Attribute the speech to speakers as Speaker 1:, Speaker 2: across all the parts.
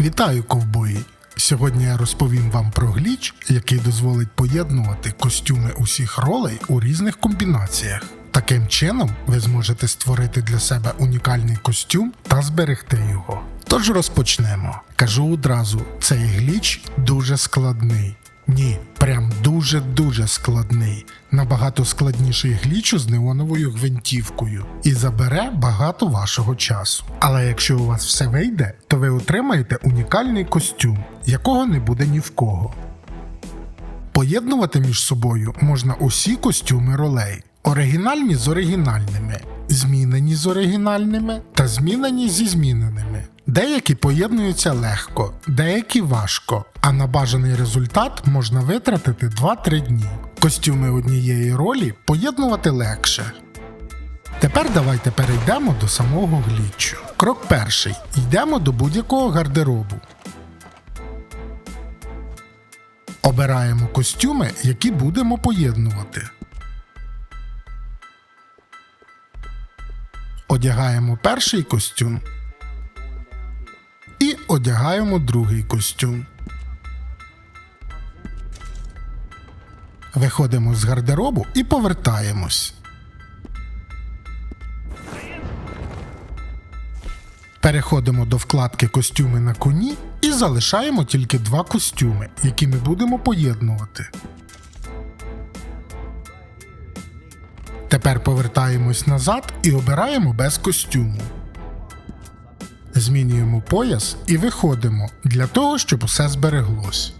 Speaker 1: Вітаю, ковбої! Сьогодні я розповім вам про гліч, який дозволить поєднувати костюми усіх ролей у різних комбінаціях. Таким чином, ви зможете створити для себе унікальний костюм та зберегти його. Тож розпочнемо. Кажу одразу, цей гліч дуже складний. Ні, прям дуже-дуже складний. Набагато складніший глічу з неоновою гвинтівкою і забере багато вашого часу. Але якщо у вас все вийде, то ви отримаєте унікальний костюм, якого не буде ні в кого. Поєднувати між собою можна усі костюми ролей. Оригінальні з оригінальними, змінені з оригінальними та змінені зі зміненими. Деякі поєднуються легко, деякі важко, а на бажаний результат можна витратити 2-3 дні. Костюми однієї ролі поєднувати легше. Тепер давайте перейдемо до самого гліччю. Крок перший. Йдемо до будь-якого гардеробу. Обираємо костюми, які будемо поєднувати. Одягаємо перший костюм і одягаємо другий костюм. Виходимо з гардеробу і повертаємось. Переходимо до вкладки Костюми на коні і залишаємо тільки два костюми, які ми будемо поєднувати. Тепер повертаємось назад і обираємо без костюму. Змінюємо пояс і виходимо для того, щоб усе збереглось.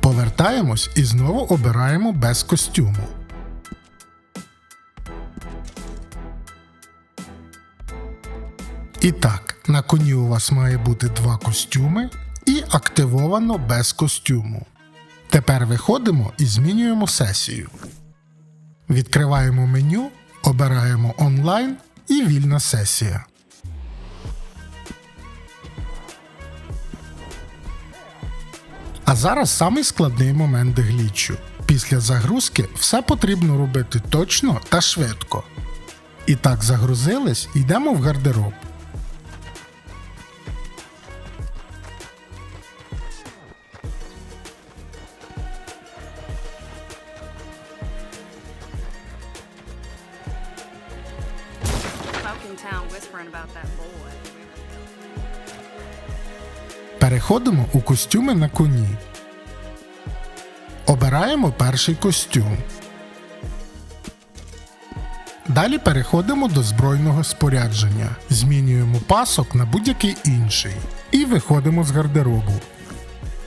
Speaker 1: Повертаємось і знову обираємо без костюму. І так, на коні у вас має бути два костюми і активовано без костюму. Тепер виходимо і змінюємо сесію. Відкриваємо меню, обираємо онлайн і вільна сесія. А зараз самий складний момент глічу. Після загрузки все потрібно робити точно та швидко. І так загрузились, йдемо в гардероб. Переходимо у костюми на коні. Обираємо перший костюм. Далі переходимо до збройного спорядження. Змінюємо пасок на будь-який інший. І виходимо з гардеробу.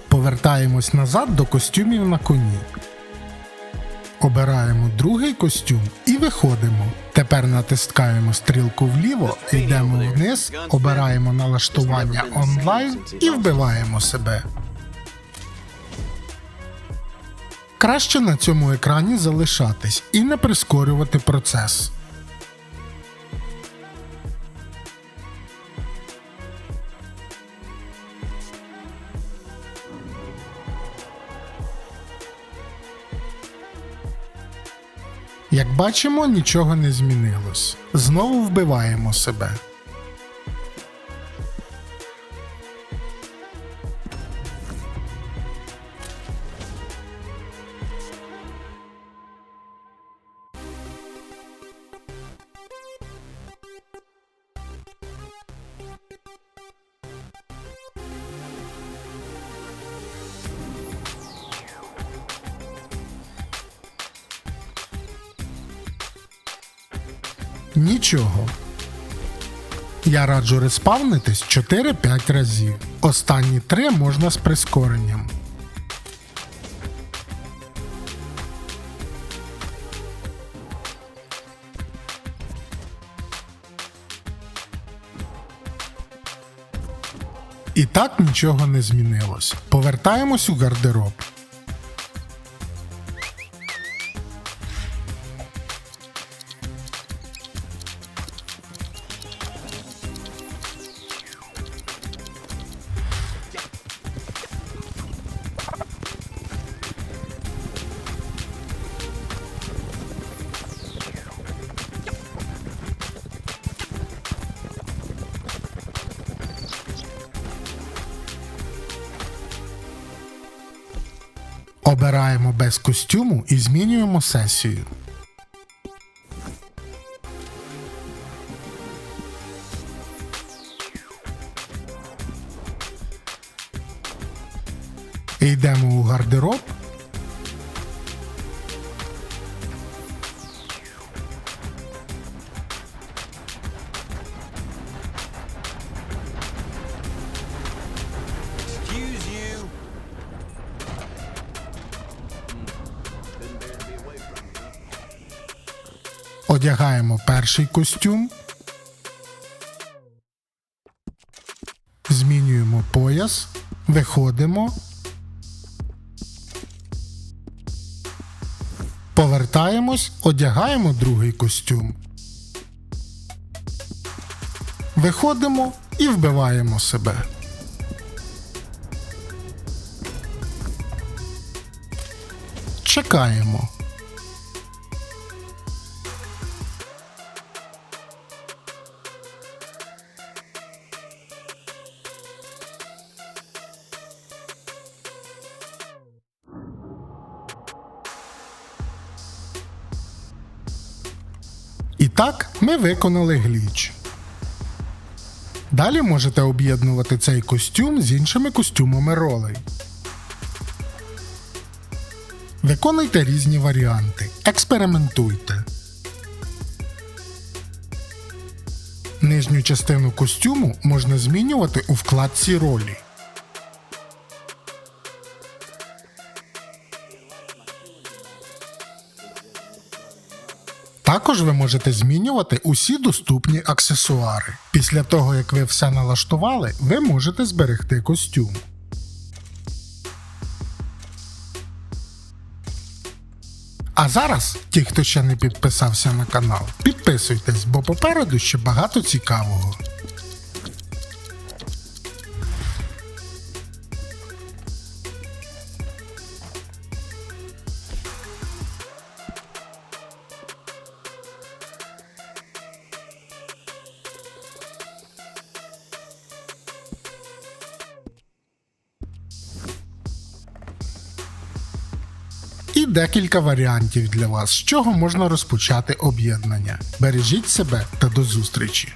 Speaker 1: Повертаємось назад до костюмів на коні. Обираємо другий костюм і виходимо. Тепер натискаємо стрілку вліво, йдемо вниз, обираємо налаштування онлайн і вбиваємо себе. Краще на цьому екрані залишатись і не прискорювати процес. Як бачимо, нічого не змінилось. Знову вбиваємо себе. Нічого. Я раджу респавнитись 4-5 разів. Останні 3 можна з прискоренням. І так нічого не змінилось. Повертаємось у гардероб. Обираємо без костюму і змінюємо сесію. Йдемо у гардероб. Одягаємо перший костюм. Змінюємо пояс. Виходимо. Повертаємось, одягаємо другий костюм. Виходимо і вбиваємо себе. Чекаємо. Так ми виконали гліч. Далі можете об'єднувати цей костюм з іншими костюмами ролей. Виконуйте різні варіанти. Експериментуйте. Нижню частину костюму можна змінювати у вкладці ролі. Також ви можете змінювати усі доступні аксесуари. Після того, як ви все налаштували, ви можете зберегти костюм. А зараз, ті, хто ще не підписався на канал, підписуйтесь, бо попереду ще багато цікавого. Декілька варіантів для вас, з чого можна розпочати об'єднання. Бережіть себе та до зустрічі!